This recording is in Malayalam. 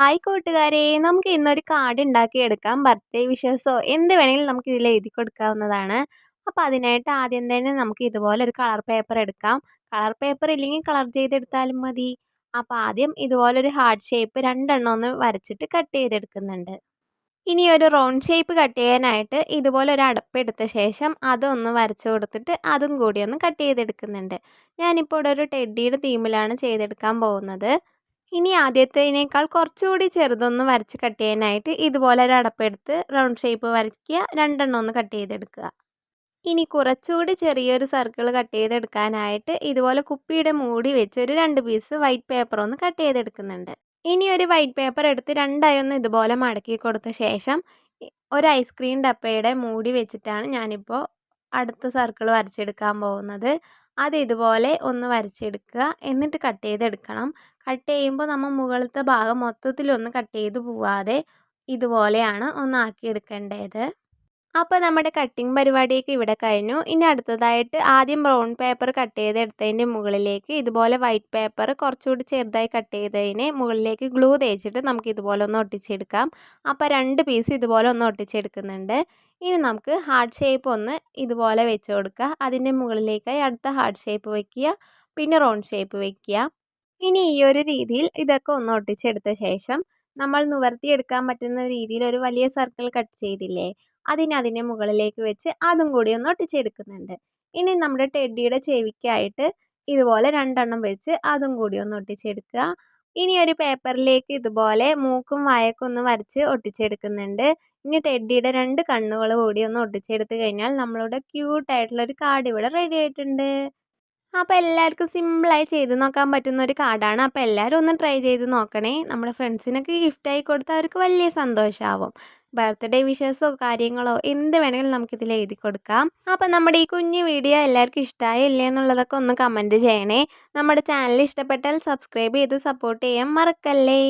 ഹായ് കൂട്ടുകാരെ നമുക്ക് ഇന്നൊരു കാർഡ് ഉണ്ടാക്കി എടുക്കാം ബർത്ത്ഡേ വിഷസോ എന്ത് വേണമെങ്കിലും നമുക്ക് ഇതിൽ എഴുതി കൊടുക്കാവുന്നതാണ്. അപ്പോൾ അതിനായിട്ട് ആദ്യം തന്നെ നമുക്ക് ഇതുപോലെ ഒരു കളർ പേപ്പർ എടുക്കാം. കളർ പേപ്പർ ഇല്ലെങ്കിൽ കളർ ചെയ്തെടുത്താലും മതി. അപ്പോൾ ആദ്യം ഇതുപോലെ ഒരു ഹാർട്ട് ഷേപ്പ് രണ്ടെണ്ണം ഒന്ന് വരച്ചിട്ട് കട്ട് ചെയ്തെടുക്കുന്നുണ്ട്. ഇനി ഒരു റൗണ്ട് ഷേപ്പ് കട്ട് ചെയ്യാനായിട്ട് ഇതുപോലെ ഒരു അടപ്പ് എടുത്ത ശേഷം അതൊന്ന് വരച്ചു കൊടുത്തിട്ട് അതും കൂടി ഒന്ന് കട്ട് ചെയ്തെടുക്കുന്നുണ്ട്. ഞാനിപ്പോൾ ഇവിടെ ഒരു ടെഡിയുടെ തീമിലാണ് ചെയ്തെടുക്കാൻ പോകുന്നത്. ഇനി ആദ്യത്തേനേക്കാൾ കുറച്ചുകൂടി ചെറുതൊന്ന് വരച്ച് കട്ട് ചെയ്യാനായിട്ട് ഇതുപോലെ ഒരു അടപ്പെടുത്ത് റൗണ്ട് ഷേപ്പ് വരയ്ക്കുക. രണ്ടെണ്ണം ഒന്ന് കട്ട് ചെയ്തെടുക്കുക. ഇനി കുറച്ചുകൂടി ചെറിയൊരു സർക്കിൾ കട്ട് ചെയ്തെടുക്കാനായിട്ട് ഇതുപോലെ കുപ്പിയുടെ മൂടി വെച്ച് ഒരു രണ്ട് പീസ് വൈറ്റ് പേപ്പർ ഒന്ന് കട്ട് ചെയ്തെടുക്കുന്നുണ്ട്. ഇനി ഒരു വൈറ്റ് പേപ്പർ എടുത്ത് രണ്ടായി ഒന്ന് ഇതുപോലെ മടക്കി കൊടുത്ത ശേഷം ഒരു ഐസ്ക്രീം ഡപ്പയുടെ മൂടി വെച്ചിട്ടാണ് ഞാനിപ്പോൾ അടുത്ത സർക്കിൾ വരച്ചെടുക്കാൻ പോകുന്നത്. അത് ഇതുപോലെ ഒന്ന് വരച്ചെടുക്കുക. എന്നിട്ട് കട്ട് ചെയ്തെടുക്കണം. കട്ട് ചെയ്യുമ്പോൾ നമ്മൾ മുകളിലത്തെ ഭാഗം മൊത്തത്തിലൊന്ന് കട്ട് ചെയ്ത് പോവാതെ ഇതുപോലെയാണ് ഒന്ന് ആക്കിയെടുക്കേണ്ടത്. അപ്പോൾ നമ്മുടെ കട്ടിങ് പരിപാടിയൊക്കെ ഇവിടെ കഴിഞ്ഞു. ഇനി അടുത്തതായിട്ട് ആദ്യം ബ്രൗൺ പേപ്പർ കട്ട് ചെയ്തെടുത്തതിന്റെ മുകളിലേക്ക് ഇതുപോലെ വൈറ്റ് പേപ്പർ കുറച്ചുകൂടി ചെറുതായി കട്ട് ചെയ്തതിന് മുകളിലേക്ക് ഗ്ലൂ തേച്ചിട്ട് നമുക്ക് ഇതുപോലെ ഒന്ന് ഒട്ടിച്ചെടുക്കാം. അപ്പോൾ രണ്ട് പീസ് ഇതുപോലെ ഒന്ന് ഒട്ടിച്ചെടുക്കുന്നുണ്ട്. ഇനി നമുക്ക് ഹാർട്ട് ഷേപ്പ് ഒന്ന് ഇതുപോലെ വെച്ച് കൊടുക്കുക. അതിന്റെ മുകളിലേക്കായി അടുത്ത ഹാർട്ട് ഷേപ്പ് വയ്ക്കുക പിന്നെ റൗണ്ട് ഷേപ്പ് വയ്ക്കുക ഇനി ഈ ഒരു രീതിയിൽ ഇതൊക്കെ ഒന്ന് ഒട്ടിച്ചെടുത്ത ശേഷം നമ്മൾ നിവർത്തിയെടുക്കാൻ പറ്റുന്ന രീതിയിൽ ഒരു വലിയ സർക്കിൾ കട്ട് ചെയ്തില്ലേ അതിനെ അതിന്റെ മുകളിലേക്ക് വെച്ച് അതും കൂടി ഒന്ന് ഒട്ടിച്ചെടുക്കുന്നുണ്ട്. ഇനി നമ്മുടെ ടെഡിയുടെ ചെവിക്കായിട്ട് ഇതുപോലെ രണ്ടെണ്ണം വെച്ച് അതും കൂടി ഒന്ന് ഒട്ടിച്ചെടുക്കുക. ഇനി ഒരു പേപ്പറിലേക്ക് ഇതുപോലെ മൂക്കും വായക്കൊന്ന് ഒന്ന് വരച്ച് ഒട്ടിച്ചെടുക്കുന്നുണ്ട്. ഇനി ടെഡിയുടെ രണ്ട് കണ്ണുകൾ കൂടി ഒന്ന് ഒട്ടിച്ചെടുത്ത് കഴിഞ്ഞാൽ നമ്മളുടെ ക്യൂട്ടായിട്ടുള്ളൊരു കാർഡ് ഇവിടെ റെഡി ആയിട്ടുണ്ട്. അപ്പോൾ എല്ലാവർക്കും സിമ്പിളായി ചെയ്ത് നോക്കാൻ പറ്റുന്ന ഒരു കാർഡാണ് അപ്പോൾ എല്ലാവരും ഒന്ന് ട്രൈ ചെയ്ത് നോക്കണേ. നമ്മുടെ ഫ്രണ്ട്സിനൊക്കെ ഗിഫ്റ്റായി കൊടുത്താൽ അവർക്ക് വലിയ സന്തോഷമാവും ബർത്ത്ഡേ വിഷസോ കാര്യങ്ങളോ എന്ത് വേണമെങ്കിലും നമുക്കിതിൽ എഴുതി കൊടുക്കാം. അപ്പോൾ നമ്മുടെ ഈ കുഞ്ഞു വീഡിയോ എല്ലാവർക്കും ഇഷ്ടമായി ഇല്ലേ എന്നുള്ളതൊക്കെ ഒന്ന് കമന്റ് ചെയ്യണേ. നമ്മുടെ ചാനൽ ഇഷ്ടപ്പെട്ടാൽ സബ്സ്ക്രൈബ് ചെയ്ത് സപ്പോർട്ട് ചെയ്യാൻ മറക്കല്ലേ.